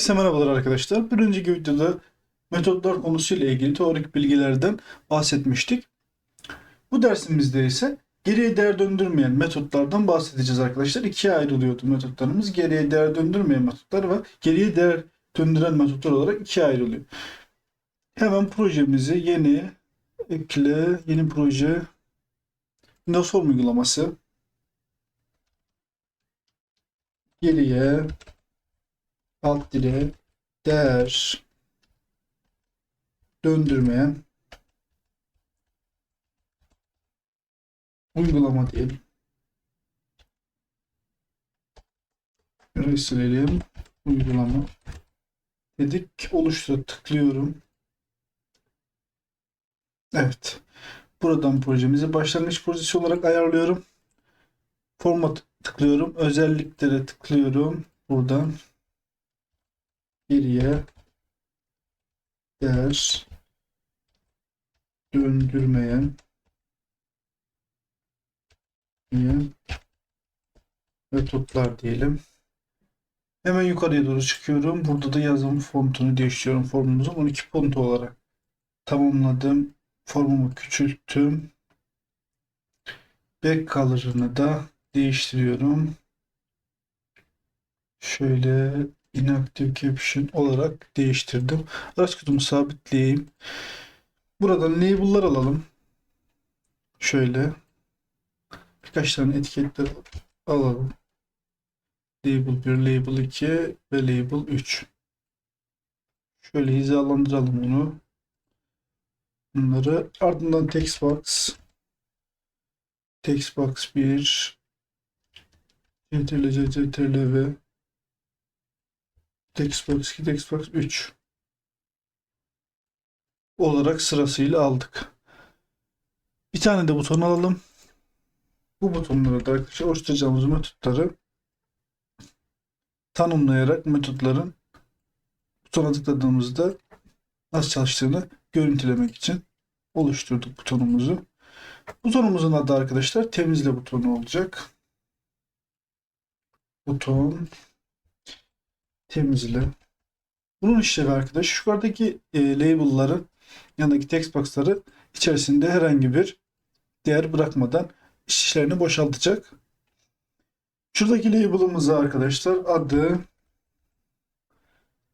Herkese merhabalar arkadaşlar. Bir önceki videoda metotlar konusuyla ilgili teorik bilgilerden bahsetmiştik. Bu dersimizde ise geriye değer döndürmeyen metotlardan bahsedeceğiz arkadaşlar. İkiye ayrılıyordu metotlarımız. Geriye değer döndürmeyen metotlar ve geriye değer döndüren metotlar olarak ikiye ayrılıyor. Hemen projemizi yeni ekle, yeni proje Windows Form uygulaması geriye alt dire değer döndürmeyen uygulama diyelim. Şurayı silelim. Uygulama. Dedik oluştur tıklıyorum. Evet. Buradan projemizi başlangıç projesi olarak ayarlıyorum. Format tıklıyorum. Özelliklere tıklıyorum. Buradan geriye değer döndürmeyen metotlar diyelim. Hemen yukarıya doğru çıkıyorum. Burada da yazım fontunu değiştiriyorum. Formumuzun 12 fontu olarak tamamladım. Formumu küçülttüm. Back color'ını da değiştiriyorum. Şöyle inactive caption olarak değiştirdim. Araç kutumu sabitleyeyim. Buradan label'lar alalım. Şöyle birkaç tane etiketler alalım. Label 1, label 2 ve label 3. Şöyle hizalandıralım bunu. Bunları ardından text box text box 1 CTRL CTRL V Textbox 2, Textbox 3 olarak sırasıyla aldık. Bir tane de buton alalım. Bu butonlara da arkadaşlar oluşturacağımız metotları tanımlayarak metotların butona tıkladığımızda nasıl çalıştığını görüntülemek için oluşturduk butonumuzu. Butonumuzun adı arkadaşlar temizle butonu olacak. Buton temizle. Bunun işlevi arkadaş yukarıdaki e, label'ları yanındaki text box'ları içerisinde herhangi bir değer bırakmadan işlerini boşaltacak. Şuradaki label'ımıza arkadaşlar adı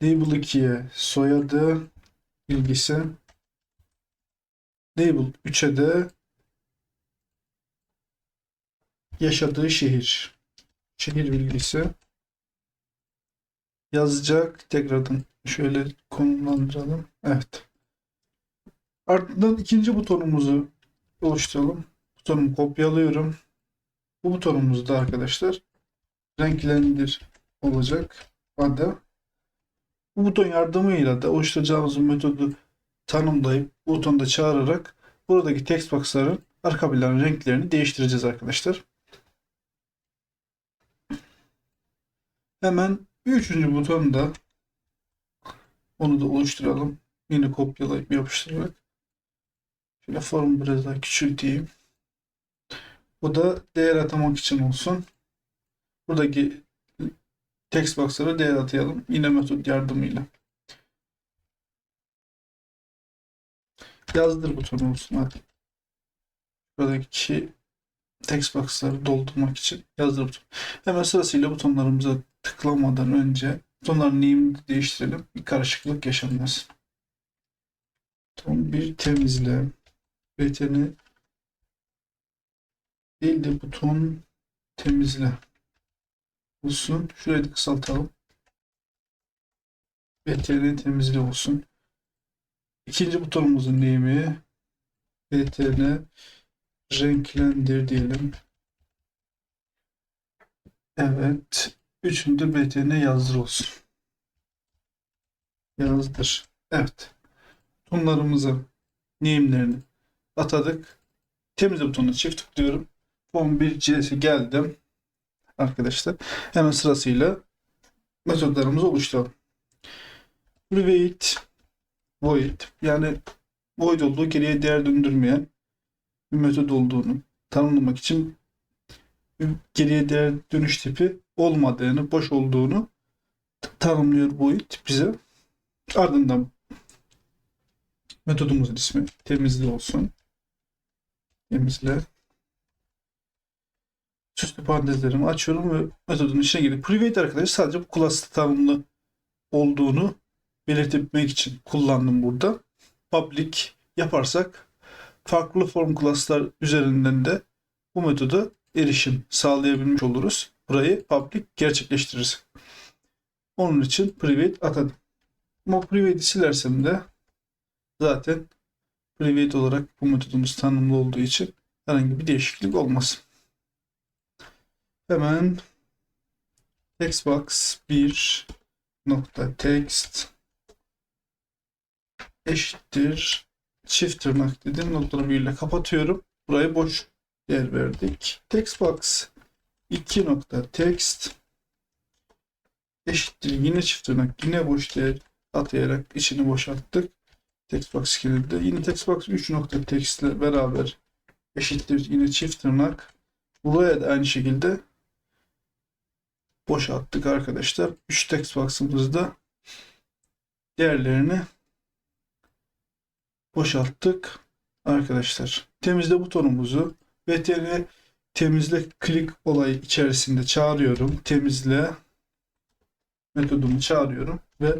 label 2'ye soyadı bilgisi label 3'e de yaşadığı şehir şehir bilgisi yazacak. Tekrardan şöyle konumlandıralım. Evet. Ardından ikinci butonumuzu oluşturalım. Butonumu kopyalıyorum. Bu butonumuz da arkadaşlar renklendir olacak adı. Bu buton yardımıyla da oluşturacağımız metodu tanımlayıp butonda çağırarak buradaki text box'ların arka plan renklerini değiştireceğiz arkadaşlar. Hemen Üçüncü butonu da onu da oluşturalım. Yine kopyalayıp yapıştırarak. Şöyle formu biraz daha küçülteyim. Bu da değer atamak için olsun. Buradaki text box'lara değer atayalım. Yine metot yardımıyla. Yazdır butonu olsun hadi. Buradaki text box'ları doldurmak için yazdır butonu. Hemen sırasıyla butonlarımıza tıklamadan önce butonların neyini değiştirelim. Bir karışıklık yaşanmasın. Buton bir temizle. Beteni değil de buton temizle olsun. Şurayı da kısaltalım. BTN temizle olsun. İkinci butonumuzun neyimi? BTN renklendir diyelim. Evet. Üçüncü BTN yazdır olsun. Yazdır. Evet. Butonlarımızı name'lerini atadık. Temizle butonuna çift tıklıyorum. Form 1 C'si geldim. Arkadaşlar. Hemen sırasıyla metodlarımızı oluşturalım. Private void yani void olduğu geriye değer döndürmeyen bir metod olduğunu tanımlamak için geriye değer dönüş tipi olmadığını, boş olduğunu tanımlıyor void bize. Ardından metodumuzun ismi temizli olsun. Temizle. Süslü parantezlerimi açıyorum ve metodun içine girip private arkadaşlar sadece bu class'ta tanımlı olduğunu belirtmek için kullandım burada. Public yaparsak farklı form class'lar üzerinden de bu metoda erişim sağlayabilmiş oluruz. Burayı public gerçekleştiririz. Onun için private atadım. Ama private'i silersem de zaten private olarak bu metodumuz tanımlı olduğu için herhangi bir değişiklik olmaz. Hemen textbox 1 nokta text eşittir çift tırnak dedim noktaları birle kapatıyorum. Burayı boş yer verdik. Textbox 2 nokta text eşittir yine çift tırnak yine boş değer atayarak içini boşalttık. Textbox 2'de de yine textbox 3 nokta text ile beraber eşittir yine çift tırnak. Buraya da aynı şekilde boşalttık arkadaşlar. 3 textbox'ımızda değerlerini boşalttık arkadaşlar. Temizle butonumuzu VTR temizle klik olayı içerisinde çağırıyorum. Temizle metodumu çağırıyorum ve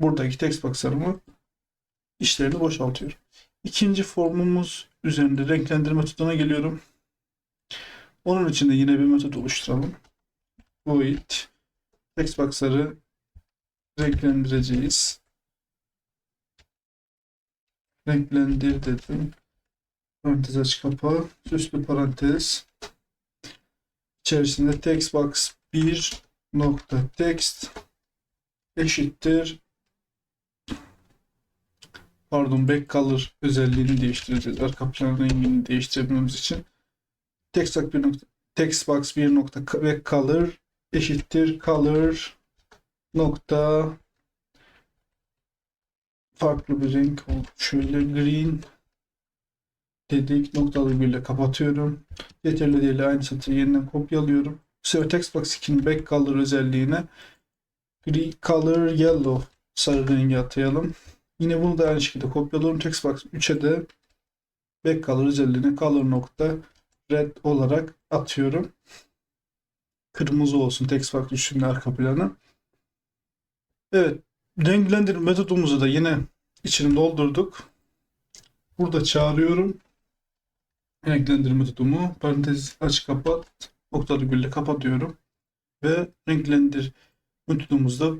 buradaki textbox'larımı işlerini boşaltıyorum. İkinci formumuz üzerinde renklendirme metoduna geliyorum. Onun için de yine bir metod oluşturalım. Void textbox'ları renklendireceğiz. Renklendir dedim. Parantez aç kapa. Süslü parantez. İçerisinde textbox 1 nokta text eşittir pardon back color özelliğini değiştireceğiz. Arka plan rengini değiştirebilmemiz için textbox 1 nokta textbox 1 nokta back color eşittir color nokta farklı bir renk. Şöyle green dedik noktalı birle kapatıyorum. Yeterli değil aynı satırı yeniden kopyalıyorum. Bu sefer textbox 2'nin back color özelliğine gri color yellow sarı rengi atayalım. Yine bunu da aynı şekilde kopyalıyorum. Textbox 3'e de back color özelliğine color nokta red olarak atıyorum. Kırmızı olsun textbox 3'ün arka planı. Evet. Renklendirme metodumuzu da yine içini doldurduk. Burada çağırıyorum. Renklendirme metodumu parantez aç kapat noktalı virgülle kapatıyorum. Ve renklendir metodumuzda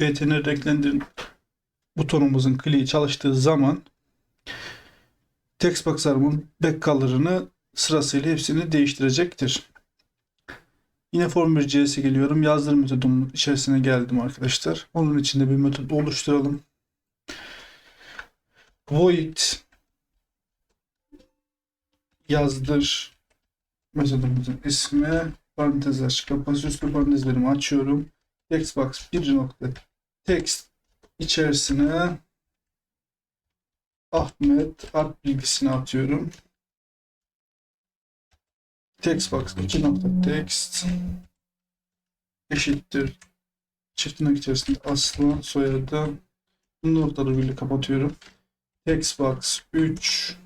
BTN renklendir butonumuzun kliği çalıştığı zaman textbox'larımın back color'ını sırasıyla hepsini değiştirecektir. Yine Formül CS'e geliyorum. Yazdır metodumun içerisine geldim arkadaşlar. Onun içinde bir metod oluşturalım. Void yazdır metodumuzun ismi parantez aç kapa süslü parantezlerimi açıyorum. Textbox 1 nokta text içerisine Ahmet art bilgisini atıyorum. Textbox 2 nokta text eşittir çift tırnak içerisinde aslan soyadı noktalı virgülü kapatıyorum. Textbox 3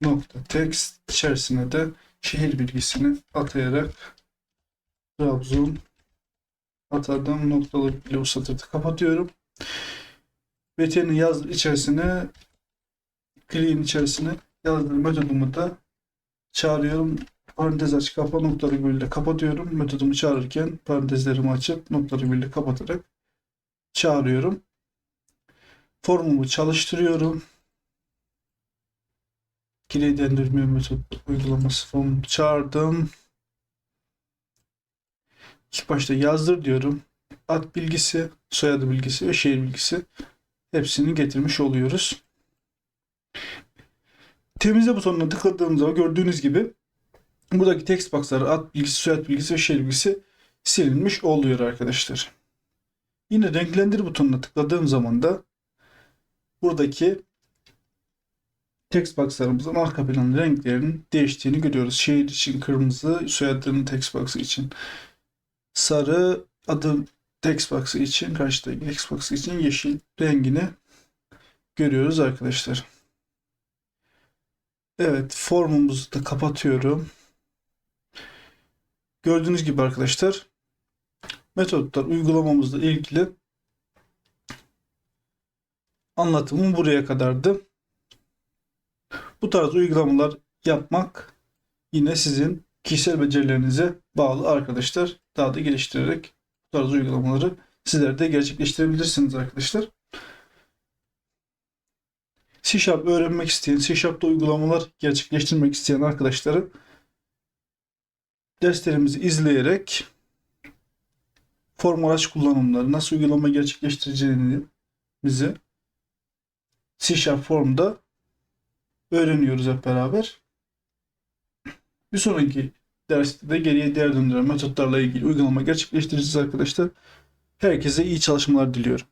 nokta text içerisine de şehir bilgisini atayarak Trabzon atadım noktalı virgülü o satırı kapatıyorum. VT'nin yaz içerisine clean içerisine yazdığım metodumu da çağırıyorum. Parantez aç kapa noktalı virgülle kapatıyorum. Metodumu çağırırken parantezlerimi açıp noktalı virgülle kapatarak çağırıyorum. Formumu çalıştırıyorum. Kilitlendirme metot uygulaması formu çağırdım. İlk başta yazdır diyorum. Ad bilgisi, soyadı bilgisi ve şehir bilgisi hepsini getirmiş oluyoruz. Temizle butonuna tıkladığımız zaman gördüğünüz gibi buradaki text box'lar ad bilgisi, soyad bilgisi ve şehir bilgisi silinmiş oluyor arkadaşlar. Yine renklendir butonuna tıkladığım zaman da buradaki text box'larımızın arka plan renklerinin değiştiğini görüyoruz. Şehir için kırmızı, soyadının text box'ı için sarı, adı Textbox için karşıdaki Textbox için yeşil rengini görüyoruz arkadaşlar. Evet formumuzu da kapatıyorum. Gördüğünüz gibi arkadaşlar metotlar uygulamamızla ilgili anlatımım buraya kadardı. Bu tarz uygulamalar yapmak yine sizin kişisel becerilerinize bağlı arkadaşlar. Daha da geliştirerek bu tarz uygulamaları sizler de gerçekleştirebilirsiniz arkadaşlar. C Sharp öğrenmek isteyen, C Sharp'ta uygulamalar gerçekleştirmek isteyen arkadaşları derslerimizi izleyerek form araç kullanımları, nasıl uygulama gerçekleştireceğini bize C Sharp formda öğreniyoruz hep beraber. Bir sonraki derste de geriye değer döndüren metotlarla ilgili uygulama gerçekleştireceğiz arkadaşlar. Herkese iyi çalışmalar diliyorum.